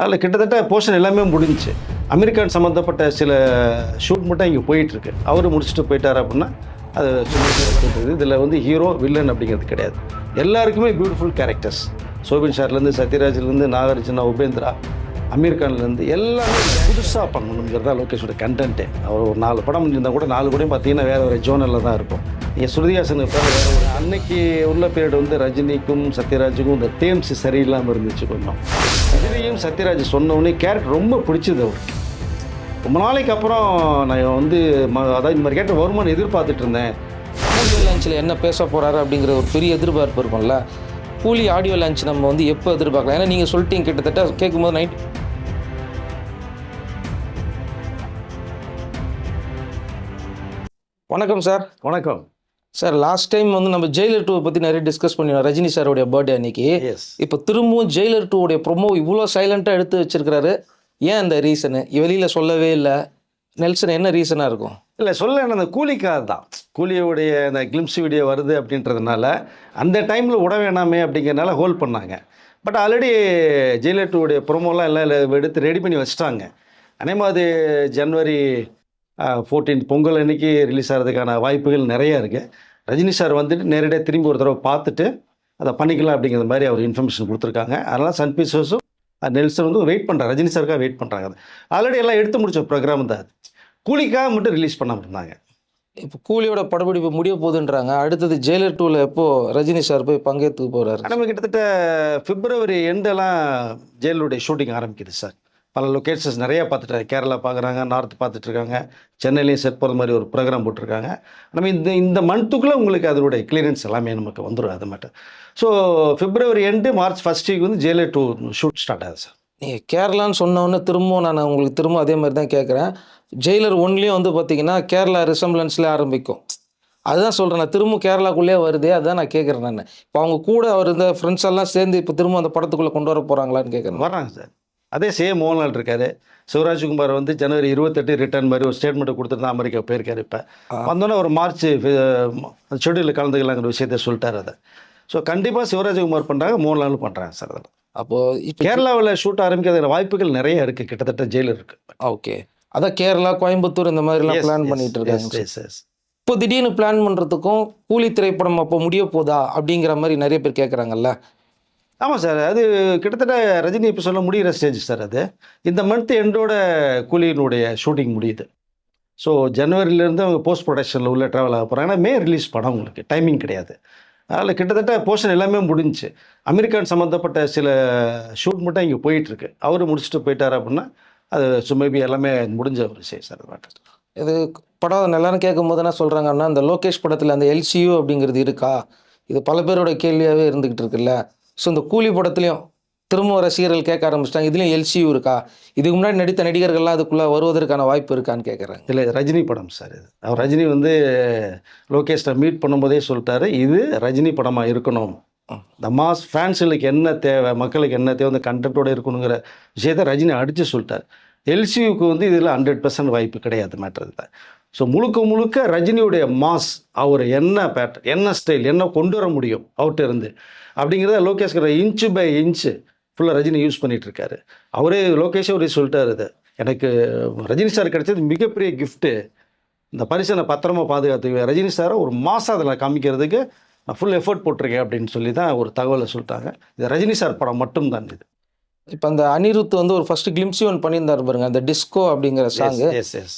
அதில் கிட்டத்தட்ட போர்ஷன் எல்லாமே முடிஞ்சிச்சு. அமெரிக்கான் சம்மந்தப்பட்ட சில ஷூட் மட்டும் இங்கே போயிட்டுருக்கு. அவர் முடிச்சுட்டு போயிட்டார் அப்படின்னா அது இதில் வந்து ஹீரோ வில்லன் அப்படிங்கிறது கிடையாது. எல்லாருக்குமே பியூட்டிஃபுல் கேரக்டர்ஸ் சோபின் ஷார்லேருந்து சத்யராஜ்லேருந்து நாகார்ஜுனா உபேந்திரா அமீர் கான்லேருந்து எல்லாமே புதுசாக பண்ணணுங்கிறது தான் லோகேஷோட கண்டென்ட்டு அவர் ஒரு நாலு படம் முடிஞ்சிருந்தா கூட நாலு கூடயும் பார்த்தீங்கன்னா வேறு வேறு ஜோனலில் தான் இருக்கும். நீங்கள் ஸ்ருதிஹாசன் வேறு ஒரு அன்னைக்கு உள்ள பீரியட் வந்து ரஜினிக்கும் சத்யராஜுக்கும் இந்த தேம்ஸ் சரியில்லாமல் இருந்துச்சு கொஞ்சம். ரஜினியும் சத்யராஜ் சொன்னோடனே கேரக்டர் ரொம்ப பிடிச்சது அவருக்கு. ரொம்ப நாளைக்கு அப்புறம் நான் வந்து ம அதாவது இந்த மாதிரி கேரக்டர் வருமானம் எதிர்பார்த்துட்டு இருந்தேன். ஆடியோ லான்ச்சில் என்ன பேச போகிறாரு அப்படிங்கிற ஒரு பெரிய எதிர்பார்ப்பு இருக்கும்ல. கூலி ஆடியோ லான்ச் நம்ம வந்து எப்போ எதிர்பார்க்கலாம்? ஏன்னா நீங்கள் சொல்லிட்டீங்க கிட்டத்தட்ட கேட்கும்போது நைட் வணக்கம் சார் வணக்கம். சார் லாஸ்ட் டைம் வந்து நம்ம ஜெயிலர் டூ பற்றி நிறைய டிஸ்கஸ் பண்ணினோம். ரஜினி சாரோடைய பர்த்டே அன்னைக்கு. இப்போ திரும்பவும் ஜெயிலர் டூவோடைய ப்ரொமோ இவ்வளோ சைலண்ட்டாக எடுத்து வச்சிருக்கிறாரு. ஏன் அந்த ரீசனு வெளியில் சொல்லவே இல்லை. நெல்சன் என்ன ரீசனாக இருக்கும்? இல்லை சொல்ல அந்த கூலிக்காக தான். கூலியோடைய அந்த கிளிம்ஸ் வீடியோ வருது அப்படின்றதுனால அந்த டைமில் விட வேணாமே அப்படிங்கிறனால ஹோல்ட் பண்ணாங்க. பட் ஆல்ரெடி ஜெயலலிதாவுடைய ப்ரோமோலாம் எல்லாம் எல்லாம் எடுத்து ரெடி பண்ணி வச்சிட்டாங்க. அதே மாதிரி ஜனவரி ஃபோர்டீன் பொங்கல் அன்னைக்கு ரிலீஸ் ஆகிறதுக்கான வாய்ப்புகள் நிறையா இருக்குது ரஜினி சார் வந்துட்டு நேரடியாக திரும்பி ஒரு தடவை பார்த்துட்டு அதை பண்ணிக்கலாம் அப்படிங்கிற மாதிரி அவர் இன்ஃபர்மேஷன் கொடுத்துருக்காங்க. அதனால் சன் பிக்சர்ஸும் நெல்சன் வந்து வெயிட் பண்ணுறாங்க ரஜினி சாருக்காக வெயிட் பண்ணுறாங்க அது. ஆல்ரெடி எல்லாம் எடுத்து முடிச்ச ப்ரோக்ராம் தான் அது. கூலிக்காக மட்டும் ரிலீஸ் பண்ணாமல் இருந்தாங்க இப்போ கூலியோட படப்பிடிப்பு முடிய போகுதுன்றாங்க. அடுத்தது ஜெயிலர் டூவில் எப்போ ரஜினி சார் போய் பங்கேற்று போகிறாரு நம்ம கிட்டத்தட்ட பிப்ரவரி எண்டெல்லாம் ஜெயிலுடைய ஷூட்டிங் ஆரம்பிக்குது சார். பல லொக்கேஷன்ஸ் நிறைய பார்த்துட்டு கேரளா பார்க்குறாங்க நார்த் பார்த்துட்டு இருக்காங்க. சென்னையிலையும் செட் போகிற மாதிரி ஒரு ப்ரோக்ராம் போட்டிருக்காங்க. நம்ம இந்த இந்த மந்த்துக்குள்ளே உங்களுக்கு அதனுடைய கிளியரன்ஸ் எல்லாமே நமக்கு வந்துடும் அது மட்டும். So February end March first week வந்து ஜெயிலர் டூ ஷூட் ஸ்டார்ட் ஆகுது சார் நீங்கள் கேரளான்னு சொன்னோன்னே திரும்பவும் நான் உங்களுக்கு திரும்ப அதே மாதிரி தான் கேட்குறேன். ஜெயிலர் ஒன்லேயும் வந்து பார்த்தீங்கன்னா கேரளா ரிசம்பிளன்ஸ்லேயே ஆரம்பிக்கும். அதுதான் சொல்கிறேன் நான் திரும்ப கேரளாக்குள்ளே வருதே அதுதான் நான் கேட்குறேன் நான். இப்போ அவங்க கூட அவர் இந்த ஃப்ரெண்ட்ஸ் எல்லாம் சேர்ந்து இப்போ திரும்ப அந்த படத்துக்குள்ளே கொண்டு வர போகிறாங்களான்னு கேட்குறேன். வர்றாங்க சார் அதே சேம் மோகன்லால் இருக்காரு. சிவராஜ்குமார் வந்து ஜனவரி இருபத்தெட்டு ரிட்டர்ன் மாதிரி ஒரு ஸ்டேட்மெண்ட் கொடுத்துட்டு தான் அமெரிக்கா போயிருக்காரு இப்போ. வந்தோன்னே ஒரு மார்ச் ஷெடியூலில் கலந்துக்கலாங்கிற விஷயத்த சொல்லிட்டாரு அதை. ஸோ கண்டிப்பாக சிவராஜ்குமார் பண்ணுறாங்க மோகன்லாலும் பண்ணுறாங்க சார் அதில் அப்போது கேரளாவில் ஷூட் ஆரம்பிக்கிற வாய்ப்புகள் நிறைய இருக்குது கிட்டத்தட்ட ஜெயிலர் இருக்கு. ஓகே. அதான் கேரளா கோயம்புத்தூர் இந்த மாதிரிலாம் பிளான் பண்ணிட்டு இருக்காங்க. இப்போ திடீர்னு பிளான் பண்ணுறதுக்கும் கூலி திரைப்படம் அப்போ முடிய போதா அப்படிங்கிற மாதிரி நிறைய பேர் கேட்குறாங்கல்ல ஆமாம் சார் அது கிட்டத்தட்ட ரஜினி இப்போ சொல்ல முடிகிற ஸ்டேஜ் சார் அது. இந்த மந்த் எண்டோட கூலியினுடைய ஷூட்டிங் முடியுது. ஸோ ஜனவரியிலேருந்து அவங்க போஸ்ட் ப்ரொடக்ஷனில் உள்ள ட்ராவல் ஆக போகிறாங்க மே ரிலீஸ் படம் உங்களுக்கு. டைமிங் கிடையாது. அதில் கிட்டத்தட்ட போர்ஷன் எல்லாமே முடிஞ்சுச்சு. அமெரிக்கான் சம்மந்தப்பட்ட சில ஷூட் மட்டும் இங்கே போயிட்டுருக்கு. அவர் முடிச்சுட்டு போயிட்டார் அப்படின்னா அது சுமேபி மேபி எல்லாமே முடிஞ்ச ஒரு விஷயம் சார் இது படம் நல்லான்னு கேட்கும் போது என்ன சொல்கிறாங்கன்னா அந்த லோகேஷ் படத்தில் அந்த எல்சியூ அப்படிங்கிறது இருக்கா? இது பல பேரோட கேள்வியாகவே இருந்துக்கிட்டு இருக்குல்ல? ஸோ இந்த கூலி படத்துலையும் திரும்ப ரசிகர்கள் கேட்க ஆரம்பிச்சிட்டாங்க. இதுலேயும் எல்சியூ இருக்கா? இதுக்கு முன்னாடி நடித்த நடிகர்கள்லாம் அதுக்குள்ளே வருவதற்கான வாய்ப்பு இருக்கான்னு கேட்குறாங்க இல்லை ரஜினி படம் சார் இது. அவர் ரஜினி வந்து லோகேஷ்ட மீட் பண்ணும்போதே சொல்லிட்டாரு இது ரஜினி படமாக இருக்கணும். இந்த மாஸ் ஃபேன்ஸுகளுக்கு என்ன தேவை மக்களுக்கு என்ன தேவை அந்த கண்டென்ட்டோட இருக்கணுங்கிற விஷயத்த ரஜினி அடித்து சொல்லிட்டார். எல்சியூக்கு வந்து இதில் ஹண்ட்ரட் பர்சன்ட் வாய்ப்பு கிடையாது மேட்டர் ஸோ முழுக்க முழுக்க ரஜினியுடைய மாஸ் அவர் என்ன பேட்டர் என்ன ஸ்டைல் என்ன கொண்டு வர முடியும் அவர்கிட்ட இருந்து அப்படிங்கிறத லோகேஷ்கிற இன்ச்சு பை இன்ச்சு ஃபுல்லாக ரஜினி யூஸ் பண்ணிகிட்டு இருக்காரு. அவரே லோகேஷே அவரே சொல்லிட்டார் இது. எனக்கு ரஜினி சார் கிடைச்சது மிகப்பெரிய கிஃப்ட்டு இந்த பரிசனை பத்திரமா பாதுகாத்துக்குவேன் ரஜினி சாரை ஒரு மாதம் அதில் காமிக்கிறதுக்கு நான் ஃபுல் எஃபர்ட் போட்டிருக்கேன் அப்படின்னு சொல்லி தான் ஒரு தகவலை சொல்லிட்டாங்க. இது ரஜினி சார் படம் மட்டும்தான் இது. இப்போ அந்த அனிருத் வந்து ஒரு ஃபர்ஸ்ட் கிளிம்ஸி ஒன்று பண்ணியிருந்தாரு பாருங்க அந்த டிஸ்கோ அப்படிங்கிற சாங்கு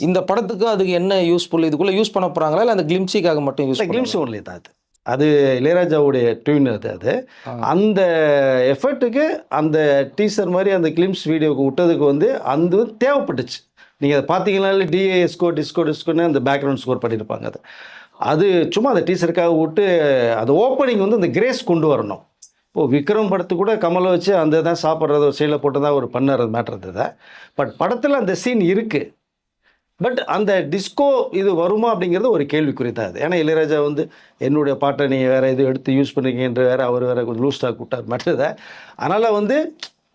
இந்த படத்துக்கு அதுக்கு என்ன யூஸ்ஃபுல் இதுக்குள்ளே யூஸ் பண்ண போகிறாங்களா இல்லை அந்த கிளிம்ஸிக்காக மட்டும் யூஸ் கிளிம்ஸ் ஒன்லி தான் அது. அது இளையராஜாவுடைய டியூன் அது அது. அந்த எஃபர்ட்டுக்கு அந்த டீசர் மாதிரி அந்த கிளிம்ஸ் வீடியோக்கு விட்டதுக்கு வந்து அந்த தேவைப்பட்டுச்சு. நீங்கள் அதை பார்த்தீங்கனாலே டிஏஎஸ்கோ டிஸ்கோ டிஸ்கோன்னு அந்த பேக்ரவுண்ட் ஸ்கோர் பண்ணியிருப்பாங்க அது. அது சும்மா அந்த டீசருக்காக விட்டு அது ஓப்பனிங் வந்து அந்த கிரேஸ் கொண்டு வரணும். இப்போது விக்ரம் படத்து கூட கமலை வச்சு அந்த தான் சாப்பிட்றது ஒரு சைடில் போட்டு தான் ஒரு பண்ணார் மேட்ரு இருந்தது பட் படத்தில் அந்த சீன் இருக்குது பட் அந்த டிஸ்கோ இது வருமா அப்படிங்கிறது ஒரு கேள்விக்குறி தான் அது. ஏன்னா இளையராஜா வந்து என்னுடைய பாட்டை நீங்கள் வேறு இது எடுத்து யூஸ் பண்ணுறீங்கன்ற வேறு அவர் வேறு கொஞ்சம் லூஸ்டாக கூட்டார் விட்டார் அதனால் வந்து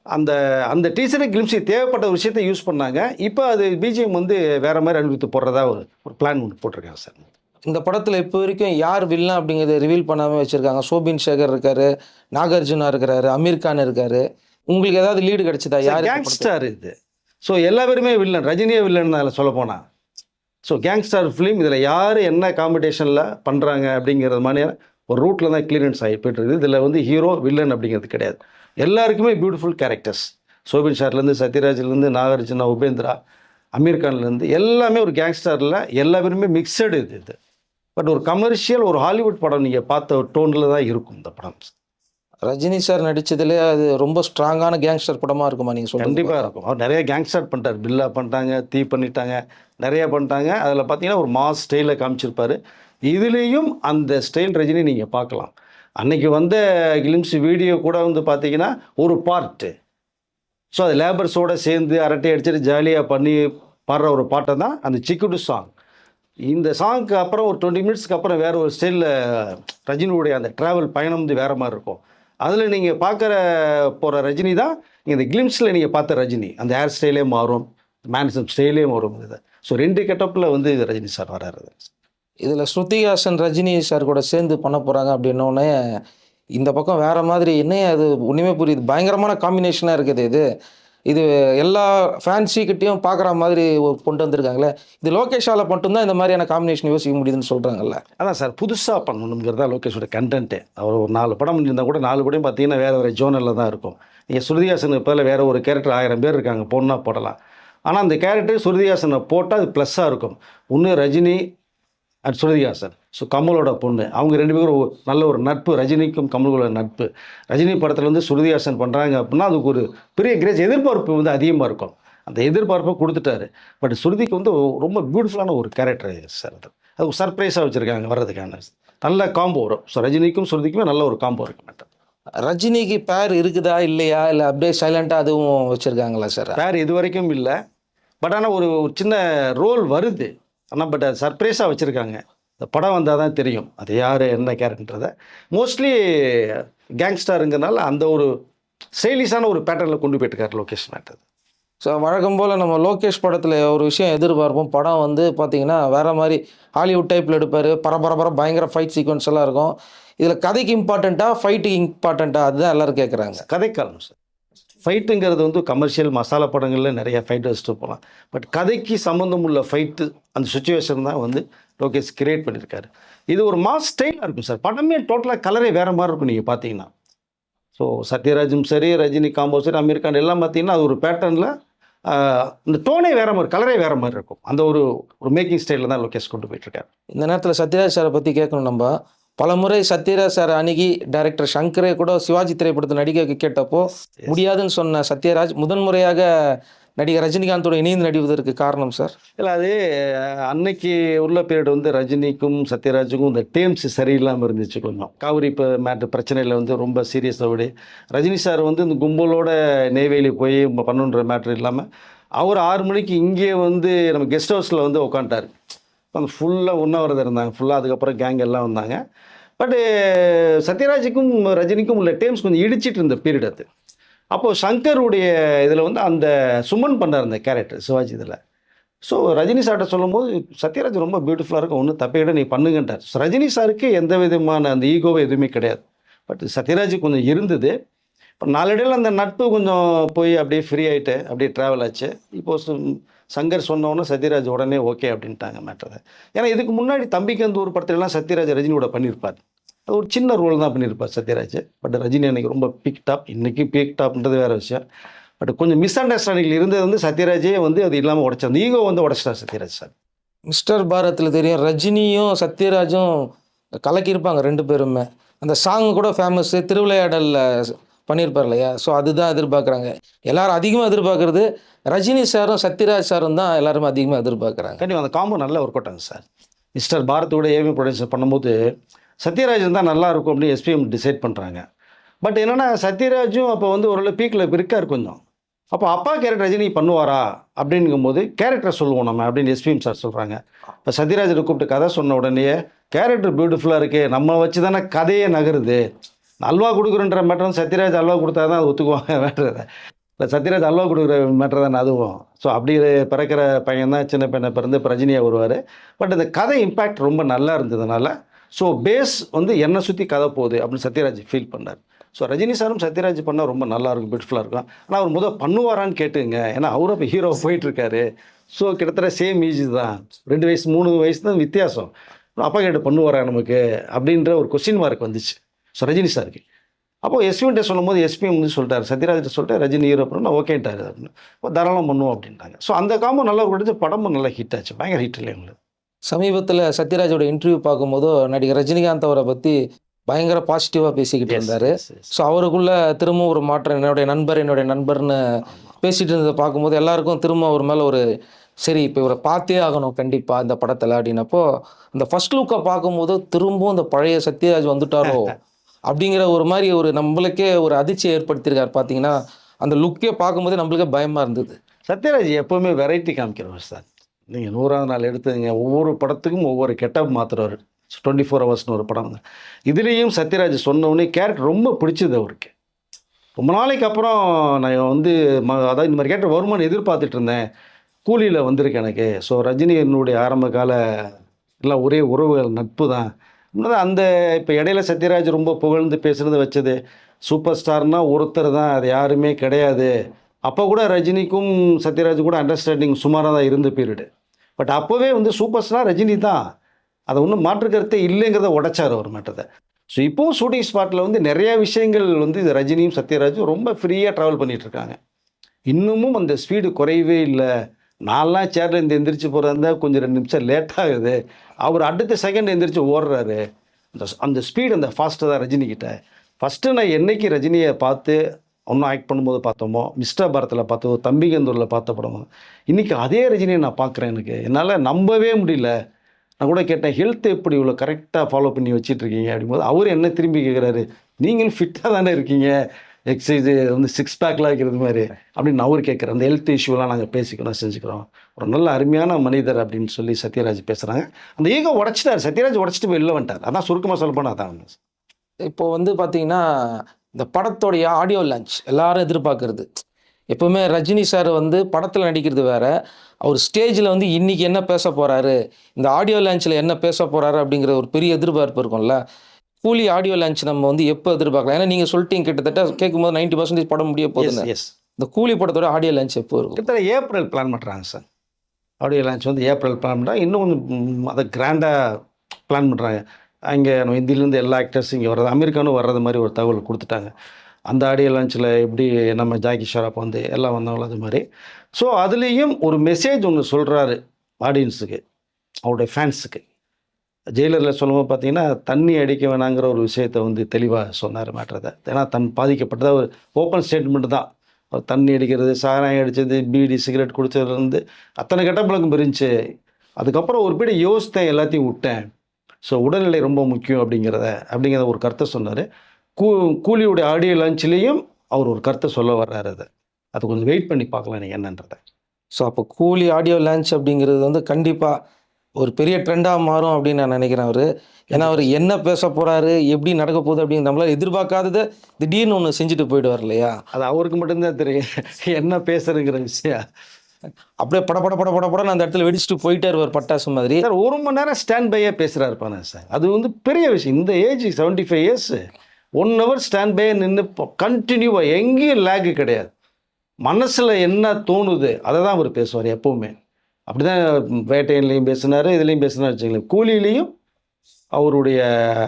அந்த அந்த டீச்சருக்கு கிளிம்ஸி தேவைப்பட்ட விஷயத்தை யூஸ் பண்ணாங்க. இப்போ அது பிஜிஎம் வந்து வேறு மாதிரி அனுபவித்து போடுறதா ஒரு ஒரு பிளான் ஒன்று போட்டிருக்காங்க சார். இந்த படத்தில் இப்போ வரைக்கும் யார் வில்லன் அப்படிங்கிறத ரிவீல் பண்ணாமல் வச்சுருக்காங்க. சோபின் சேகர் இருக்காரு நாகார்ஜுனா இருக்கிறாரு அமீர் கான் இருக்காரு. உங்களுக்கு ஏதாவது லீடு கிடைச்சதா? யார் கேங்ஸ்டர் இது. ஸோ எல்லா பேருமே வில்லன் ரஜினியே வில்லன் அதில் சொல்ல போனால் ஸோ கேங்ஸ்டர் ஃபிலிம் இதில் யார் என்ன காம்படிஷனில் பண்ணுறாங்க அப்படிங்கிறது மாதிரி ஒரு ரூட்டில் தான் கிளியரன்ஸ் ஆகி போயிட்டு இருக்குது. இதில் வந்து ஹீரோ வில்லன் அப்படிங்கிறது கிடையாது. எல்லாருக்குமே பியூட்டிஃபுல் கேரக்டர்ஸ் சோபின் ஷார்லேருந்து சத்யராஜ்லேருந்து நாகார்ஜுனா உபேந்திரா அமீர் கான்லேருந்து எல்லாமே ஒரு கேங்ஸ்டரில் எல்லா பேருமே மிக்சடு இது இது. பட் ஒரு கமர்ஷியல் ஒரு ஹாலிவுட் படம் நீங்கள் பார்த்த டோனில் தான் இருக்கும் இந்த படம். ரஜினி சார் நடிச்சதுல அது ரொம்ப ஸ்ட்ராங்கான கேங்ஸ்டர் படமா இருக்குமா நீங்க சொல்றது கண்டிப்பாக இருக்கும். அவர் நிறைய கேங்ஸ்டர் பண்ணிட்டார். பில்லா பண்ணிட்டாங்க தீ பண்ணிட்டாங்க நிறைய பண்ணிட்டாங்க. அதில் பார்த்தீங்கன்னா ஒரு மாஸ் ஸ்டைலில் காமிச்சிருப்பாரு. இதுலேயும் அந்த ஸ்டைல் ரஜினி நீங்கள் பார்க்கலாம். அன்னைக்கு வந்த கிளிம்ஸ் வீடியோ கூட வந்து பார்த்தீங்கன்னா ஒரு பார்ட்டு ஸோ அது லேபர்ஸோடு சேர்ந்து அரட்டை அடிச்சுட்டு ஜாலியாக பண்ணி பாடுற ஒரு பாட்டை தான் அந்த சிக்குடு சாங் இந்த சாங்க்கு அப்புறம் ஒரு டுவெண்ட்டி மினிட்ஸ்க்கு அப்புறம் வேறு ஒரு ஸ்டைலில் ரஜினியுடைய அந்த ட்ராவல் பயணம் வந்து வேறு மாதிரி இருக்கும். அதில் நீங்கள் பார்க்குற போகிற ரஜினி தான் இந்த கிளிம்ஸில் நீங்கள் பார்த்த ரஜினி. அந்த ஹேர் ஸ்டைலே மாறும் மேனிசம் ஸ்டைலே மாறும் இது. ஸோ ரெண்டு கெட்டப்பில் வந்து இது ரஜினி சார் வராரு இதில் ஸ்ருதிஹாசன் ரஜினி சார் கூட சேர்ந்து பண்ண போகிறாங்க அப்படின்னோடனே இந்த பக்கம் வேற மாதிரி என்ன அது ஒன்றுமே புரியுது. பயங்கரமான காம்பினேஷனாக இருக்குது இது. இது எல்லா ஃபேன்சிக்கிட்டையும் பார்க்குற மாதிரி கொண்டு வந்திருக்காங்களே. இது லோகேஷால மட்டும்தான் இந்த மாதிரியான காம்பினேஷன் யோசிக்க முடியுதுன்னு சொல்கிறாங்கல்ல அதான் சார் புதுசாக பண்ணணுங்கிறதா லோகேஷோட கண்டென்ட்டு அவர் ஒரு நாலு படம் இருந்தால் கூட நாலு படம் பார்த்தீங்கன்னா வேறு வேறு ஜோனலில் தான் இருக்கும். நீங்கள் சுருதிஹாசனுக்கு பதில் வேறு ஒரு கேரக்டர் ஆயிரம் பேர் இருக்காங்க பொண்ணாக போடலாம். ஆனால் அந்த கேரக்டர் சுருதிஹாசனை போட்டால் அது ப்ளஸ்ஸாக இருக்கும். ஒன்று ரஜினி அண்ட் சுருதிஹாசன் ஸோ கமலோட பொண்ணு. அவங்க ரெண்டு பேரும் நல்ல ஒரு நட்பு. ரஜினிக்கும் கமலோட நட்பு. ரஜினி படத்தில் வந்து சுருதிஹாசன் பண்ணுறாங்க அப்படின்னா அதுக்கு ஒரு பெரிய கிரேஸ் எதிர்பார்ப்பு வந்து அதிகமாக இருக்கும். அந்த எதிர்பார்ப்பை கொடுத்துட்டாரு. பட் சுருதிக்கு வந்து ரொம்ப பியூட்டிஃபுல்லான ஒரு கேரக்டர் சார் அது. அது சர்ப்ரைஸாக வச்சுருக்காங்க வர்றதுக்கான. நல்ல காம்போ வரும். ஸோ ரஜினிக்கும் சுருதிக்குமே நல்ல ஒரு காம்போ இருக்கு மேடம் ரஜினிக்கு பேர் இருக்குதா இல்லையா? இல்லை அப்படியே சைலண்டாக அதுவும் வச்சிருக்காங்களா சார் வேறு இது வரைக்கும் இல்லை. பட் ஆனால் ஒரு சின்ன ரோல் வருது. ஆனால் பட் அது சர்ப்ரைஸாக வச்சுருக்காங்க. இந்த படம் வந்தால் தான் தெரியும். அது யார் என்ன கேரக்டர்ன்றதை மோஸ்ட்லி கேங்ஸ்டாருங்கிறனால அந்த ஒரு செயலிஸான ஒரு பேட்டர்னில் கொண்டு போயிட்டுருக்காரு லோகேஷ் மேட்டர். ஸோ வழக்கம் போல் நம்ம லோகேஷ் படத்தில் ஒரு விஷயம் எதிர்பார்ப்போம். படம் வந்து பார்த்தீங்கன்னா வேற மாதிரி ஹாலிவுட் டைப்பில் எடுப்பார். பரபரப்பர பயங்கர ஃபைட் சீக்வன்ஸ் எல்லாம் இருக்கும். இதில் கதைக்கு இம்பார்ட்டண்ட்டா ஃபைட்டுக்கு இம்பார்ட்டண்ட்டா அதுதான் எல்லாரும் கேட்குறாங்க கதைக்காலம் சார். ஃபைட்டுங்கிறது வந்து கமர்ஷியல் மசாலா படங்களில் நிறைய ஃபைட் வச்சுட்டு போகலாம் பட் கதைக்கு சம்மந்தம் உள்ள ஃபைட்டு அந்த சுச்சுவேஷன் தான் வந்து லோகேஷ் கிரியேட் பண்ணியிருக்காரு இது ஒரு மாஸ் ஸ்டைலாக இருக்கும் சார். படமே டோட்டலாக கலரே வேறு மாதிரி இருக்கும் நீங்கள் பார்த்தீங்கன்னா. ஸோ சத்யராஜும் சரி ரஜினி காம்போ சரி அமீர் கான் எல்லாம் பார்த்தீங்கன்னா அது ஒரு பேட்டர்னில் இந்த டோனே வேறு மாதிரி கலரே வேறு மாதிரி இருக்கும். அந்த ஒரு ஒரு மேக்கிங் ஸ்டைலில் தான் லோகேஷ் கொண்டு போயிட்டுருக்காரு இந்த நேரத்தில் சத்யராஜ் சாரை பற்றி கேட்கணும் நம்ம. பலமுறை சத்யராஜ் சார் அணுகி டைரக்டர் சங்கரே கூட சிவாஜி திரைப்படத்தில் நடிக்க கேட்டப்போ முடியாதுன்னு சொன்ன சத்யராஜ் முதன்முறையாக நடிகர் ரஜினிகாந்தோட இணைந்து நடிப்பதற்கு காரணம் சார்? இல்லை அது அன்னைக்கு உள்ள பீரியட் வந்து ரஜினிக்கும் சத்யராஜுக்கும் இந்த டேம்ஸ் சரியில்லாமல் இருந்துச்சு கொஞ்சம். காவிரி இப்போ மேட்ரு பிரச்சனையில் வந்து ரொம்ப சீரியஸாக விட. ரஜினி சார் வந்து இந்த கும்பலோட நெய்வேலி போய் பண்ணுன்ற மேட்ரு இல்லாமல் அவர் ஆறு மணிக்கு இங்கே வந்து நம்ம கெஸ்ட் ஹவுஸில் வந்து உட்காந்துட்டார் அந்த ஃபுல்லாக உண்ணாவிரதம் இருந்தாங்க. ஃபுல்லாக அதுக்கப்புறம் கேங் எல்லாம் வந்தாங்க. பட்டு சத்யராஜுக்கும் ரஜினிக்கும் உள்ள டேம்ஸ் கொஞ்சம் இடிச்சிட்டு இருந்த பீரியட் அது. அப்போது சங்கருடைய இதில் வந்து அந்த சுமன் பண்ணார் அந்த கேரக்டர் சிவாஜி இதில். ஸோ ரஜினி சார்கிட்ட சொல்லும்போது சத்யராஜ் ரொம்ப பியூட்டிஃபுல்லாக இருக்கும் ஒன்றும் தப்பையிட நீ பண்ணுங்கன்றார். ரஜினி சாருக்கு எந்த விதமான அந்த ஈகோவை எதுவுமே கிடையாது. பட் சத்யராஜ் கொஞ்சம் இருந்தது. இப்போ நாளடையில் அந்த நட்பு கொஞ்சம் போய் அப்படியே ஃப்ரீ ஆகிட்டு அப்படியே ட்ராவல் ஆச்சு. இப்போது சங்கர் சொன்னோன்னே சத்யராஜ் உடனே ஓகே அப்படின்ட்டாங்க மேட்டரை ஏன்னா இதுக்கு முன்னாடி தம்பிக்கு அந்த ஒரு படத்துலலாம் சத்யராஜ் ரஜினியோட பண்ணியிருப்பார் அது ஒரு சின்ன ரோல் தான் பண்ணியிருப்பார் சத்யராஜ். பட் ரஜினி அன்னைக்கு ரொம்ப பீக் டாப் இன்னைக்கு பீக் டாப்ன்றது வேற விஷயம். பட் கொஞ்சம் மிஸ் அண்டர்ஸ்டாண்டிங் இருந்தது வந்து சத்யராஜே வந்து அது இல்லாமல் உடைச்சார். அந்த ஈகோ வந்து உடைச்சிட்டார் சத்யராஜ் சார். மிஸ்டர் பாரத்தில் தெரியும். ரஜினியும் சத்யராஜும் கலக்கியிருப்பாங்க ரெண்டு பேருமே. அந்த சாங் கூட ஃபேமஸ்ஸு திருவிளையாடலில் பண்ணியிருப்பார் இல்லையா? ஸோ அதுதான் எதிர்பார்க்குறாங்க. எல்லாரும் அதிகமாக எதிர்பார்க்குறது ரஜினி சாரும் சத்யராஜ் சாரும் தான் எல்லாருமே அதிகமாக எதிர்பார்க்குறாங்க. கண்டிப்பாக அந்த காம்போ நல்லா ஒர்க் அவுட் ஆகுது சார். மிஸ்டர் பாரத்தோட ஏவி ப்ரொடக்ஷன் பண்ணும்போது சத்யராஜன் தான் நல்லா இருக்கும் அப்படின்னு எஸ்பிஎம் டிசைட் பண்ணுறாங்க பட் என்னென்னா சத்யராஜும் அப்போ வந்து ஓரளவு பீக்கில் இருக்கார் கொஞ்சம். அப்போ அப்பா கேரக்டர் ரஜினி பண்ணுவாரா அப்படிங்கும்போது கேரக்டர் சொல்லுவோம் நம்ம அப்படின்னு எஸ்பிஎம் சார் சொல்கிறாங்க இப்போ சத்யராஜனை கூப்பிட்டு கதை சொன்ன உடனே கேரக்டர் பியூட்டிஃபுல்லாக இருக்கே நம்ம வச்சு தானே கதையே நகருது. அல்வா கொடுக்குறன்ற மேட்டரும் சத்யராஜ் அல்வா கொடுத்தா தான் அது ஒத்துக்குவாங்க மேட்டரை இல்லை சத்யராஜ் அல்வா கொடுக்குற மேட்டர் தானே அதுவும். ஸோ அப்படி பிறக்கிற பையன் தான் சின்ன பையனை பிறந்து இப்போ ரஜினியாக வருவார். பட் இந்த கதை இம்பேக்ட் ரொம்ப நல்லா இருந்ததுனால ஸோ பேஸ் வந்து என்னை சுற்றி கதை போகுது அப்படின்னு சத்யராஜ் ஃபீல் பண்ணார் ஸோ ரஜினி சாரும் சத்யராஜ் பண்ணால் ரொம்ப நல்லா இருக்கும் பியூட்டிஃபுல்லாக இருக்கும். ஆனால் அவர் முதல் பண்ணுவாரான்னு கேட்டுங்க. ஏன்னா அவரும் இப்போ ஹீரோ போயிட்டுருக்காரு. ஸோ கிட்டத்தட்ட சேம் ஏஜ் தான். ரெண்டு வயசு மூணு வயசு தான் வித்தியாசம். அப்பா கேட்டு பண்ணுவாரா நமக்கு அப்படின்ற ஒரு கொஸ்டின் மார்க் வந்துச்சு. ஸோ ரஜினி சாருக்கு. அப்போ எஸ்பின்ட்ட சொல்லும் போது எஸ்பிஎம் வந்து சொல்லிட்டார். சத்யராஜ்கிட்ட சொல்லிட்டு ரஜினி ஹீரோ நான் ஓகேட்டாரு அப்படின்னு இப்போ தாராளம் பண்ணுவோம் அப்படின்ட்டாங்க. ஸோ அந்த காம்போ நல்லா கொடுத்து படமும் நல்லா ஹிட் ஆச்சு. பயங்கர ஹிட் இல்லை உங்களுக்கு? சமீபத்தில் சத்யராஜோட இன்டர்வியூ பார்க்கும்போது நடிகர் ரஜினிகாந்த் அவரை பற்றி பயங்கர பாசிட்டிவாக பேசிக்கிட்டு இருந்தார். ஸோ அவருக்குள்ள திரும்ப ஒரு மாற்றம். என்னுடைய நண்பர் என்னுடைய நண்பர்னு பேசிட்டு இருந்ததை பார்க்கும்போது எல்லாருக்கும் திரும்ப அவர் மேலே ஒரு சரி இப்போ இவரை பார்த்தே ஆகணும் கண்டிப்பாக இந்த படத்தில் அப்படின்னப்போ இந்த ஃபர்ஸ்ட் லுக்கை பார்க்கும்போது திரும்பவும் இந்த பழைய சத்யராஜ் வந்துட்டாரோ அப்படிங்கிற ஒரு மாதிரி ஒரு நம்மளுக்கே ஒரு அதிர்ச்சியை ஏற்படுத்தியிருக்காரு. பார்த்தீங்கன்னா அந்த லுக்கே பார்க்கும்போதே நம்மளுக்கே பயமாக இருந்தது. சத்யராஜ் எப்போவுமே வெரைட்டி காமிக்கிறவர் சார். நீங்கள் நூறாவது நாள் எடுத்தீங்க ஒவ்வொரு படத்துக்கும் ஒவ்வொரு கெட்டப் மாத்துறவர் டுவெண்ட்டி ஃபோர் ஹவர்ஸ்னு ஒரு படம் இதுலேயும் சத்யராஜ் சொன்ன கேரக்டர் ரொம்ப பிடிச்சது அவருக்கு. ரொம்ப நாளைக்கு அப்புறம் நான் வந்து ம அதாவது இந்த மாதிரி கேரக்டர் வருமானம் எதிர்பார்த்துட்டு இருந்தேன். கூலியில் வந்திருக்கு எனக்கு. ஸோ ரஜினி என்னுடைய ஆரம்ப கால எல்லாம் ஒரே உறவுகள் நட்பு தான். அந்த இப்போ இடையில சத்யராஜ் ரொம்ப புகழ்ந்து பேசுனது வச்சது. சூப்பர் ஸ்டார்னால் ஒருத்தர் தான் அது யாருமே கிடையாது. அப்போ கூட ரஜினிக்கும் சத்யராஜ் கூட அண்டர்ஸ்டாண்டிங் சுமாராக தான் இருந்த பீரியடு பட் அப்போவே வந்து சூப்பர் ஸ்டார் ரஜினி தான் அதை ஒன்றும் மாற்று கருத்தே இல்லைங்கிறத உடைச்சார் அவர் மட்டும் ஸோ இப்போவும் ஷூட்டிங் ஸ்பாட்டில் வந்து நிறையா விஷயங்கள் வந்து இது ரஜினியும் சத்யராஜும் ரொம்ப ஃப்ரீயாக ட்ராவல் பண்ணிகிட்ருக்காங்க இருக்காங்க இன்னமும் அந்த ஸ்பீடு குறையவே இல்லை. நான்லாம் சேரில் இருந்து எந்திரிச்சு போகிறதா இருந்தால் கொஞ்சம் ரெண்டு நிமிஷம் லேட் ஆகுது. அவர் அடுத்த செகண்ட் எந்திரிச்சு ஓடுறாரு. அந்த அந்த ஸ்பீடு அந்த ஃபாஸ்ட்டு தான் ரஜினிகிட்ட ஃபஸ்ட்டு நான் என்னைக்கு ரஜினியை பார்த்து ஒன்றும் ஆக்ட் பண்ணும்போது பார்த்தோமோ மிஸ்டர் பாரத்தில் பார்த்தோ தம்பிகந்தூரில் பார்த்த படம் இன்றைக்கி அதே ரஜினியை நான் பார்க்குறேன் எனக்கு. என்னால் நம்பவே முடியல. நான் கூட கேட்டேன் ஹெல்த் எப்படி இவ்வளோ கரெக்டாக ஃபாலோ பண்ணி வச்சிட்ருக்கீங்க அப்படிங்கும்போது அவர் என்ன திரும்பி கேட்குறாரு நீங்களும் ஃபிட்டாக தானே இருக்கீங்க? எக்ஸசைஸு வந்து சிக்ஸ் பேக்லாம் வைக்கிறது மாதிரி. அப்படின்னு அவர் கேட்குற அந்த ஹெல்த் இஷ்யூலாம் நாங்கள் பேசிக்கிறோம் செஞ்சுக்கிறோம். ஒரு நல்ல அருமையான மனிதர் அப்படின்னு சொல்லி சத்யராஜ் பேசுகிறாங்க அந்த ஈகோ உடச்சிட்டார். சத்யராஜ் உடச்சிட்டு போய் வெளில வந்துட்டார். அதான் சுருக்கமாக சொல்ல போனால் அதான். இப்போ வந்து பார்த்தீங்கன்னா இந்த படத்தோடைய ஆடியோ லான்ச் எல்லாரும் எதிர்பார்க்கறது. எப்பவுமே ரஜினி சார் வந்து படத்தில் நடிக்கிறது வேற. அவர் ஸ்டேஜில் வந்து இன்னைக்கு என்ன பேச போறாரு? இந்த ஆடியோ லான்ச்சில் என்ன பேச போறாரு அப்படிங்கிற ஒரு பெரிய எதிர்பார்ப்பு இருக்கும்ல. கூலி ஆடியோ லான்ச் நம்ம வந்து எப்போ எதிர்பார்க்கலாம்? ஏன்னா நீங்கள் சொல்லிட்டீங்க கிட்டத்தட்ட கேட்கும்போது நைன்டி பர்சன்டேஜ் படம் முடிய போகுதுன்னு. எஸ் இந்த கூலி படத்தோட ஆடியோ லான்ச் எப்போ இருக்கும்? கிட்டத்தட்ட ஏப்ரல் பிளான் பண்ணுறாங்க சார் ஆடியோ லான்ச் வந்து ஏப்ரல் பிளான் பண்ணுறாங்க இன்னும் கொஞ்சம் அதை கிராண்டாக பிளான் பண்ணுறாங்க அங்கே நம்ம இந்தியிலேருந்து எல்லா ஆக்டர்ஸும் இங்கே வர்றது அமெரிக்கானும் வர்றது மாதிரி ஒரு தகவல் கொடுத்துட்டாங்க. அந்த ஆடியோ லான்ச்சில் எப்படி நம்ம ஜாக்கி ஷராப் வந்து எல்லாம் வந்தவங்களும் அது மாதிரி. ஸோ அதுலேயும் ஒரு மெசேஜ் ஒன்று சொல்கிறாரு ஆடியன்ஸுக்கு அவருடைய ஃபேன்ஸுக்கு ஜெயிலரில் சொல்லும்போது பார்த்தீங்கன்னா தண்ணி அடிக்க வேணாங்கிற ஒரு விஷயத்தை வந்து தெளிவாக சொன்னார் மேட்ரதை ஏன்னா தன் பாதிக்கப்பட்டதாக ஒரு ஓப்பன் ஸ்டேட்மெண்ட் தான். அவர் தண்ணி அடிக்கிறது சாராயம் அடித்தது பீடி சிகரெட் குடிச்சதுலேருந்து அத்தனை கெட்ட பழக்கம் இருந்துச்சு அதுக்கப்புறம் ஒரு பீடி யோசித்தேன் எல்லாத்தையும் விட்டேன். ஸோ உடல்நிலை ரொம்ப முக்கியம் அப்படிங்கிறத அப்படிங்கிறத ஒரு கருத்தை சொன்னார். கூ கூலியுடைய ஆடியோ லான்ச்லேயும் அவர் ஒரு கருத்தை சொல்ல வர்றாரு அதை. அது கொஞ்சம் வெயிட் பண்ணி பார்க்கலாம் நீங்கள் என்னன்றதை. ஸோ அப்போ கூலி ஆடியோ லான்ச் அப்படிங்கிறது வந்து கண்டிப்பாக ஒரு பெரிய ட்ரெண்டாக மாறும் அப்படின்னு நான் நினைக்கிறேன் அவர். ஏன்னா அவர் என்ன பேச போறாரு எப்படி நடக்க போகுது அப்படின்னு நம்மளால எதிர்பார்க்காததை திடீர்னு ஒன்று செஞ்சுட்டு போயிடுவார் இல்லையா? அது அவருக்கு மட்டும்தான் தெரியும். என்ன பேசுறதுங்கிற விஷயம். அப்படியே பட பட பட பட படன்னு அந்த இடத்துல வெடிச்சுட்டு போயிட்டே இருவார் பட்டாசு மாதிரி. சார் ஒரு மணி நேரம் ஸ்டாண்ட் பையே பேசுகிறாரு பாருங்க சார். அது வந்து பெரிய விஷயம். இந்த age seventy five years one hour stand பையே நின்று கண்டினியூவாக எங்கேயும் லேக்கு கிடையாது. மனசில் என்ன தோணுது அதை தான் அவர் பேசுவார் எப்போவுமே. அப்படி தான் வேட்டையன்லேயும் பேசினார் இதுலேயும் பேசினார் வச்சுங்களேன் கூலியிலையும் அவருடைய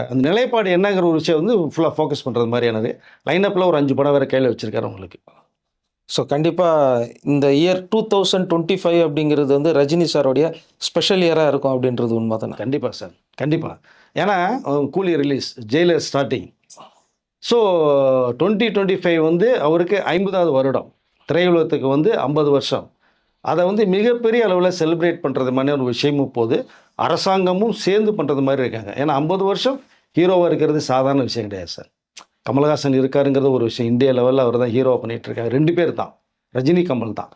அந்த நிலைப்பாடு என்னங்கிற ஒரு விஷயம் வந்து ஃபுல்லாக ஃபோக்கஸ் பண்ணுறது மாதிரியானது. லைனப்பில் ஒரு அஞ்சு படம் வேறு கையில் வச்சுருக்காரு உங்களுக்கு ஸோ கண்டிப்பாக இந்த year two thousand twenty five அப்படிங்கிறது வந்து ரஜினி சாரோடைய ஸ்பெஷல் இயராக இருக்கும் அப்படின்றது உண்மை தானே? கண்டிப்பாக சார் கண்டிப்பாக ஏன்னா Coolie release Jailer starting so twenty twenty five வந்து அவருக்கு ஐம்பதாவது வருடம். திரையுலகத்துக்கு வந்து ஐம்பது வருஷம். அதை வந்து மிகப்பெரிய அளவில் செலிப்ரேட் பண்ணுறது மாதிரி ஒரு விஷயமும் போது அரசாங்கமும் சேர்ந்து பண்ணுறது மாதிரி இருக்காங்க. ஏன்னா ஐம்பது வருஷம் ஹீரோவாக இருக்கிறது சாதாரண விஷயம் கிடையாது சார் கமல்ஹாசன் இருக்காருங்கிறது ஒரு விஷயம். இந்திய லெவலில் அவர் தான் ஹீரோவாக பண்ணிகிட்டு ரெண்டு பேர் தான் ரஜினி கமல் தான்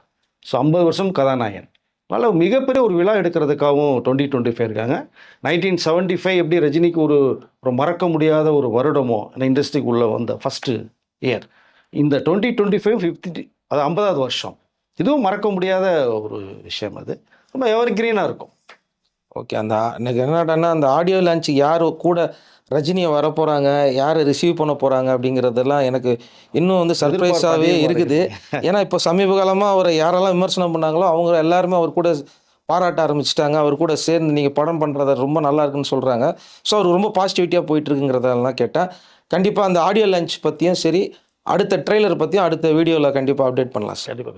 ஸோ ஐம்பது வருஷம் கதாநாயகன். அதனால் மிகப்பெரிய ஒரு விழா எடுக்கிறதுக்காகவும் டுவெண்ட்டி டுவெண்ட்டி ஃபைவ் இருக்காங்க. நைன்டீன் செவன்ட்டி ஃபைவ் எப்படி ரஜினிக்கு ஒரு ஒரு மறக்க முடியாத ஒரு வருடமோ அந்த இண்டஸ்ட்ரிக்கு உள்ள வந்த ஃபஸ்ட்டு இயர் இந்த டுவெண்ட்டி டுவெண்ட்டி ஃபைவ் ஃபிஃப்டி அது ஐம்பதாவது வருஷம். இதுவும் மறக்க முடியாத ஒரு விஷயம் அது. ரொம்ப எவர் கிரீனாக இருக்கும். ஓகே அந்த எனக்கு என்னடான்னா அந்த ஆடியோ லான்ச் யார் கூட ரஜினியை வரப்போகிறாங்க யாரை ரிசீவ் பண்ண போகிறாங்க அப்படிங்கிறதெல்லாம் எனக்கு இன்னும் வந்து சர்ப்ரைஸாகவே இருக்குது. ஏன்னா இப்போ சமீப காலமாக அவரை யாரெல்லாம் விமர்சனம் பண்ணாங்களோ அவங்க எல்லாருமே அவர் கூட பாராட்ட ஆரம்பிச்சிட்டாங்க. அவர் கூட சேர்ந்து நீங்கள் படம் பண்ணுறத ரொம்ப நல்லா இருக்குன்னு சொல்கிறாங்க ஸோ அவர் ரொம்ப பாசிட்டிவிட்டியாக போயிட்டுருக்குங்கிறதெல்லாம் கேட்டேன். கண்டிப்பாக அந்த ஆடியோ லஞ்ச் பற்றியும் சரி அடுத்த ட்ரெய்லர் பற்றியும் அடுத்த வீடியோவில் கண்டிப்பாக அப்டேட் பண்ணலாம் சார் கண்டிப்பாக